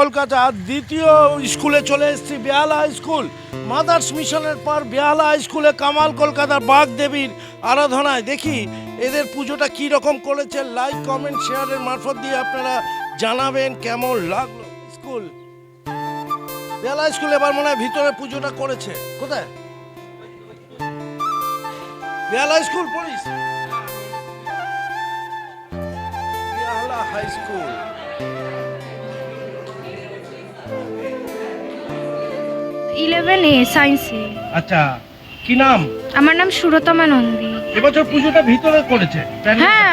কলকাতা দ্বিতীয় স্কুলে চলে এসেছি, বেহালা স্কুল মাদার্স মিশনের পর বেহালা স্কুলে কামাল কলকাতার বাঘ দেবীর আরাধনায়। দেখি এদের পুজোটা কী রকম করেছে? লাইক কমেন্ট শেয়ারের মারফত দিয়ে আপনারা জানাবেন কেমন লাগল স্কুল বেহালা স্কুল এবার মনে হয় ভিতরে পুজোটা করেছে। কোথায়? বেহালা স্কুল পড়িস বেহালা হাই স্কুল ইলেভেনে সায়েন্সে আচ্ছা কি নাম? আমার নাম সুরতমা নন্দী। এবছর পুজোটা ভিতরে করেছে হ্যাঁ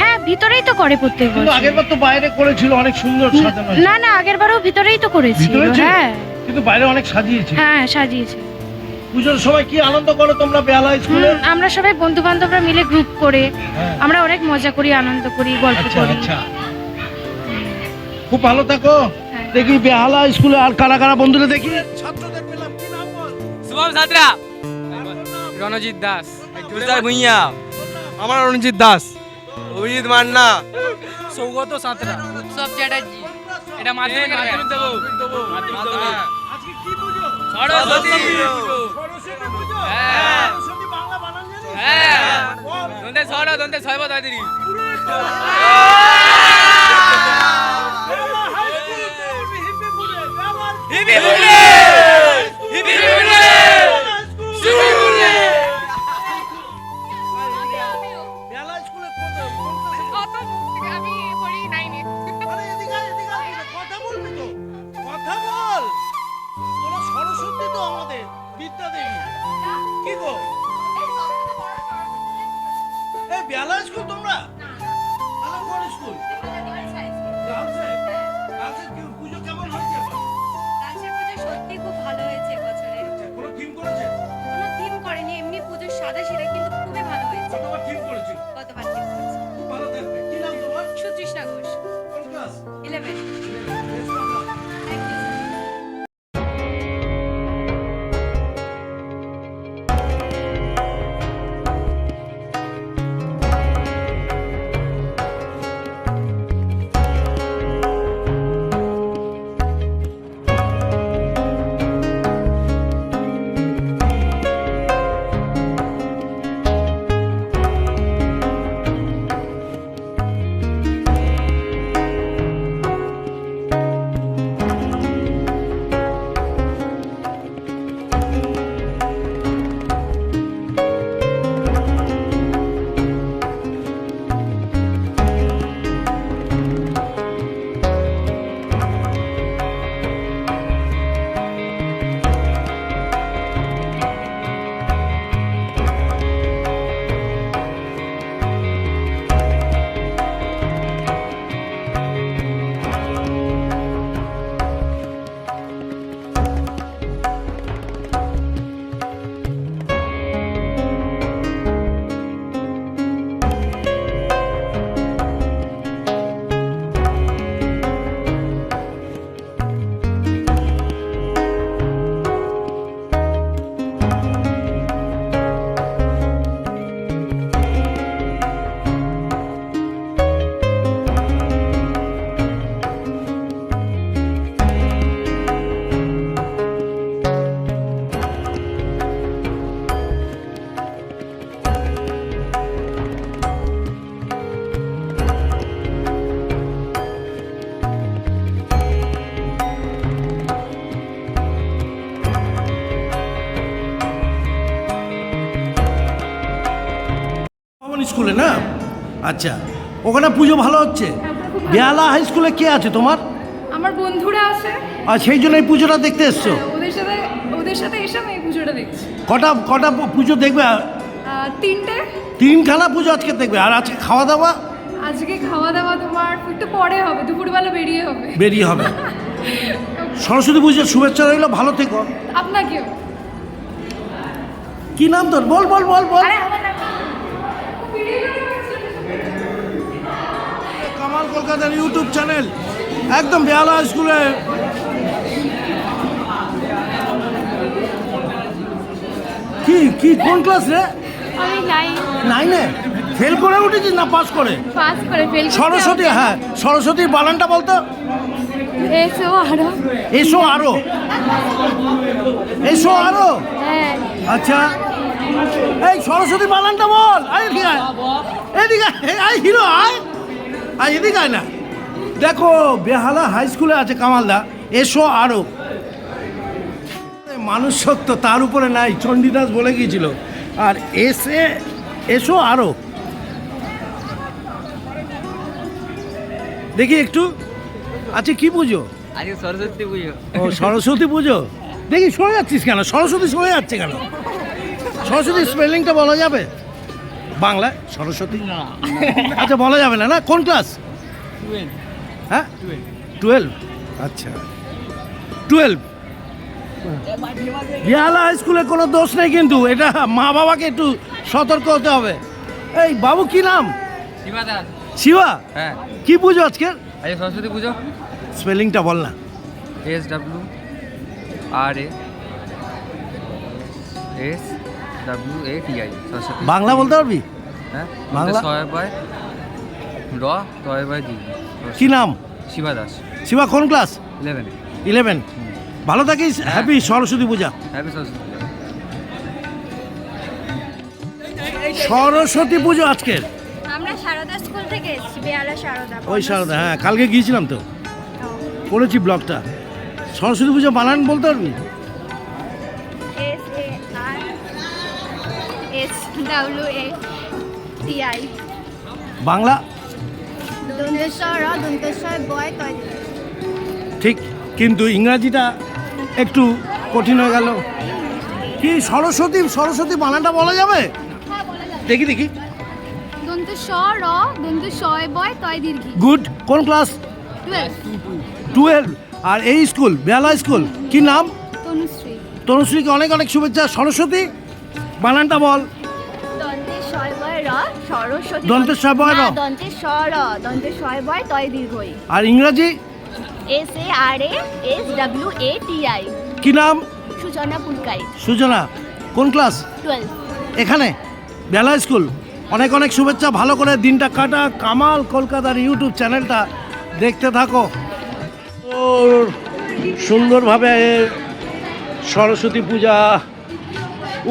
হ্যাঁ ভিতরেই তো করে প্রত্যেক বছর। আগের বার তো বাইরে করেছিল অনেক সুন্দর সাজানো না না আগের বারও ভিতরেই তো করেছিল হ্যাঁ। কিন্তু বাইরে অনেক সাজিয়েছে। হ্যাঁ সাজিয়েছে। পুজোর সময় কি আনন্দ করো তোমরা বেহালা স্কুলে? আমরা সবাই বন্ধু বান্ধবরা মিলে গ্রুপ করে হ্যাঁ। আমরা অনেক মজা করি আনন্দ করি গল্প আচ্ছা করি। আচ্ছা। খুব ভালো থাকো। হ্যাঁ। দেখি বেহালা স্কুলে আর কারা কারা বন্ধুরা দেখি। বল শুভম সাঁতরা। রণজিৎ দাস। তুষার ভুইয়া। আমার রণজিৎ দাস। অভিজিৎ মান্না। সৌগত সাঁতরা। উৎসব চ্যাটার্জি। এটা মাধ্যমিক মাধ্যমিক দেবো। আজকে কি পুজো? সরস্বতী সরস্বতী হ্যাঁ। হ্যাঁ। দন্তে কি গো? এই বেহালা স্কুল তোমরা? স্কুল? স্কুলে না? আচ্ছা ওখানে পুজো ভালো হচ্ছে? বেহালা হাই স্কুলে কে আছে তোমার? আমার বন্ধুরা আছে। আর সেই জন্য এই পুজোটা দেখতে এসছো? ওদের সাথে ওদের সাথে এসে আমি এই পুজোটা দেখছি। কটা কটা পুজো দেখবে? তিনটে। তিনখানা পুজো আজকে দেখবে। আর আজকে খাওয়া দাওয়া আজকে খাওয়া দাওয়া তোমার একটু পরে হবে দুপুরবেলা বেরিয়ে হবে। বেরিয়ে হবে। সরস্বতী পুজোর শুভেচ্ছা রইল ভালো থেকো। আপনাকেও। কি নাম তোর? বল বল বল বল। কামাল কলকাতার ইউটিউব চ্যানেল একদম বেহালা স্কুলে। কি কি কোন ক্লাস রে? আমি নাইন নাইনে ফেল করে উঠেছিস না পাস করে? পাস করে ফেল সরস্বতী হ্যাঁ সরস্বতীর বানানটা বলতো? এসো আরও। এসো আরও। এসো আরও? হ্যাঁ। আচ্ছা। এই সরস্বতী বানানটা বল এদিকে আয়। হিরো আয়। আয় এদিকে আয় না। দেখো বেহালা হাই স্কুলে আছে কামালদা এসো আরও। মানুষ সত্য তার উপরে নাই চণ্ডীদাস বলে গিয়েছিল। আর এসে এসো আরও। দেখি একটু। আচ্ছা কি পুজো? আজকে সরস্বতী পুজো। ও সরস্বতী পুজো? দেখি সরে যাচ্ছিস কেন? সরস্বতী সরে যাচ্ছে কেন? সরস্বতী স্পেলিংটা বলা যাবে? বাংলায়? সরস্বতী? আচ্ছা বলা যাবে না না? কোন ক্লাস? হ্যাঁ? টুয়েলভ। আচ্ছা। টুয়েলভ? বিহালা হাই স্কুলে কোনো দোষ নেই কিন্তু এটা মা বাবাকে একটু সতর্ক হতে হবে। এই বাবু কি নাম? শিবা হ্যাঁ। কি পুজো আজকে? আজকে সরস্বতী পুজো। স্পেলিংটা বল না। S W R A S W A T I Saraswati Bangla বলতে পারবি? হ্যাঁ বাংলা? ছয় বাই র তয় বাই দি। কি নাম? শিবা দাস। শিবা কোন ক্লাস? ইলেভেন। ইলেভেন। ভালো থাকিস। হ্যাপি সরস্বতী পূজা। হ্যাপি সরস্বতী পূজা। সরস্বতী পুজো আজকের আমরা সারদা স্কুল থেকে এসেছি সারদা। ওই সারদা হ্যাঁ কালকে গিয়েছিলাম তো। পড়েছি ব্লগটা। সরস্বতী পুজো বানান বলতে পারবি? S W A T I Bangla? দন্তেশ্বর র দন্তেশ্বর বয় তয় ঠিক কিন্তু ইংরাজিটা একটু কঠিন হয়ে গেল। কি সরস্বতী সরস্বতী বানানটা বলা যাবে? দেখি দেখি দন্ত স র দন্ত শয় বয় তয় দীর্ঘি গুড কোন ক্লাস? টুয়েলভ। আর এই স্কুল বেহালা স্কুল কি নাম? তনুশ্রী। তনুশ্রীকে অনেক অনেক শুভেচ্ছা। সরস্বতী বানানটা বল। দন্তেশ্বর বয় র সরস্বতী দন্তেশ্বর বয় র। না, দন্তেশ্বর র দন্তেশ্বর বয় তয় দীর্ঘই। আর ইংরাজি? S A R A S W A T I. কি নাম? সূচনা পুলকাই। সুজনা কোন ক্লাস? টুয়েলভ। এখানে। বেলা স্কুল। অনেক অনেক শুভেচ্ছা ভালো করে দিনটা কাটা। কামাল কলকাতার ইউটিউব চ্যানেলটা দেখতে থাকো। সুন্দরভাবে সরস্বতী পূজা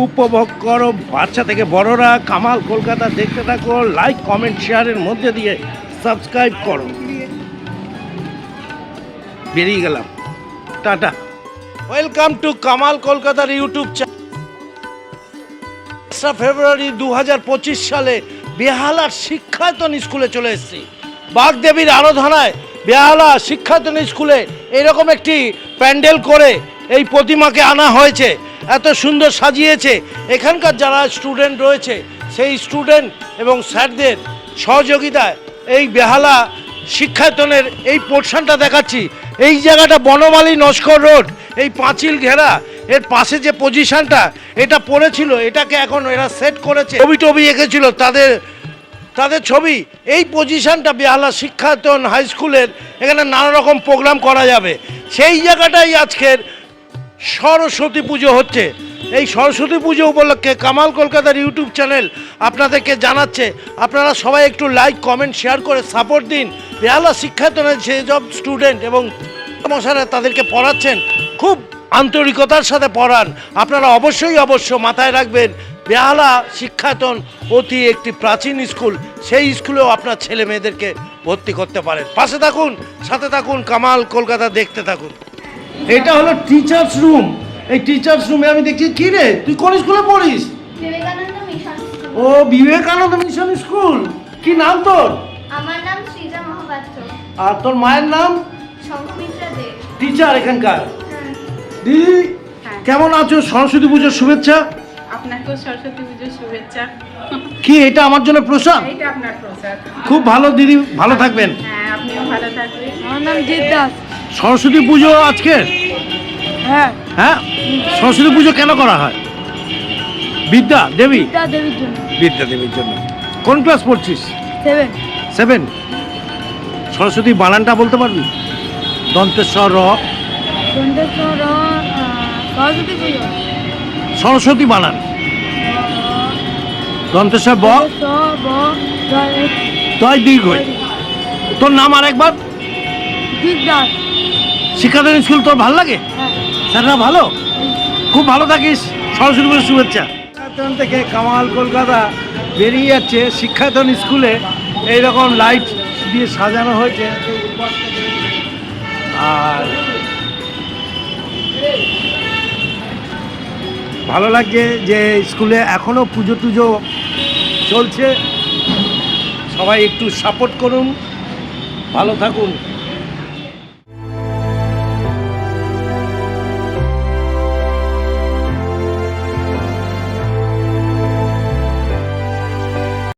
উপভোগ করো। বাচ্চা থেকে বড়রা, কামাল কলকাতা দেখতে থাকো। লাইক কমেন্ট শেয়ারের মধ্যে দিয়ে সাবস্ক্রাইব করো। বেরিয়ে গেলাম। টাটা। ওয়েলকাম টু কামাল কলকাতার ইউটিউব চ্যানেল ফেব্রুয়ারি দু হাজার পঁচিশ সালে বেহালার শিক্ষায়তন স্কুলে চলে এসেছি। বাগদেবীর আরাধনায় বেহালা শিক্ষায়তন স্কুলে এরকম একটি প্যান্ডেল করে এই প্রতিমাকে আনা হয়েছে। এত সুন্দর সাজিয়েছে। এখানকার যারা স্টুডেন্ট রয়েছে, সেই স্টুডেন্ট এবং স্যারদের সহযোগিতায় এই বেহালা শিক্ষায়তনের এই পোর্শনটা দেখাচ্ছি। এই জায়গাটা বনমালী নস্কর রোড, এই পাঁচিল ঘেরা, এর পাশে যে পজিশনটা এটা পড়েছিল, এটাকে এখন এরা সেট করেছে। ছবি টবি এঁকেছিল তাদের তাদের ছবি। এই পজিশনটা বেহালা শিক্ষায়তন হাই স্কুলের, এখানে নানা রকম প্রোগ্রাম করা যাবে। সেই জায়গাটাই আজকের সরস্বতী পুজো হচ্ছে। এই সরস্বতী পুজো উপলক্ষে কামাল কলকাতার ইউটিউব চ্যানেল আপনাদেরকে জানাচ্ছে। আপনারা সবাই একটু লাইক কমেন্ট শেয়ার করে সাপোর্ট দিন। বেহালা শিক্ষায়তনের যেসব স্টুডেন্ট এবং মশারা তাদেরকে পড়াচ্ছেন, খুব আন্তরিকতার সাথে পড়ান। আপনারা অবশ্যই অবশ্য মাথায় রাখবেন, বেহালা শিক্ষায়তন অতি একটি প্রাচীন স্কুল। সেই স্কুলেও আপনার ছেলে মেয়েদেরকে ভর্তি করতে পারেন। পাশে থাকুন, সাথে থাকুন, কামাল কলকাতা দেখতে থাকুন। এটা হলো টিচার্স রুম এই টিচার্স রুমে আমি দেখছি কি রে তুই কোন স্কুলে পড়িস? ও বিবেকানন্দ মিশন স্কুল। কি নাম তোর? আমার নাম সৃজা মহাপাত্র। আর তোর মায়ের নাম? টিচার এখানকার। হ্যাঁ। দিদি কেমন আছো? সরস্বতী পুজোর শুভেচ্ছা। আপনাকেও সরস্বতী পুজোর শুভেচ্ছা। কি এটা আমার জন্য প্রসাদ? এইটা আপনার প্রসাদ। খুব ভালো দিদি ভালো থাকবেন। হ্যাঁ আপনিও ভালো থাকবেন। আমার নাম জিৎ দাস সরস্বতী পুজো আজকে? হ্যাঁ। হ্যাঁ? সরস্বতী পুজো কেন করা হয়? বিদ্যা দেবী? বিদ্যা দেবীর জন্য। বিদ্যা দেবীর জন্য। কোন ক্লাস পড়ছিস? সেভেন সেভেন সরস্বতী বানানটা বলতে পারবি? দন্তেশ্বর র। দন্তেশ্বর র সরস্বতী পুজো। সরস্বতী বানান। দন্তেশ্বর ব। স ব জয় তয় দীর্ঘ তোর নাম আরেকবার? দাস শিক্ষাদান স্কুল তোর ভালো লাগে? স্যাররা ভালো? খুব ভালো থাকিস। সরস্বতী পুজোর শুভেচ্ছা। শিক্ষায়তন থেকে কামাল কলকাতা বেরিয়ে যাচ্ছে। শিক্ষায়তন স্কুলে এইরকম লাইট দিয়ে সাজানো হয়েছে। আর ভালো লাগছে যে স্কুলে এখনও পুজো টুজো চলছে। সবাই একটু সাপোর্ট করুন। ভালো থাকুন।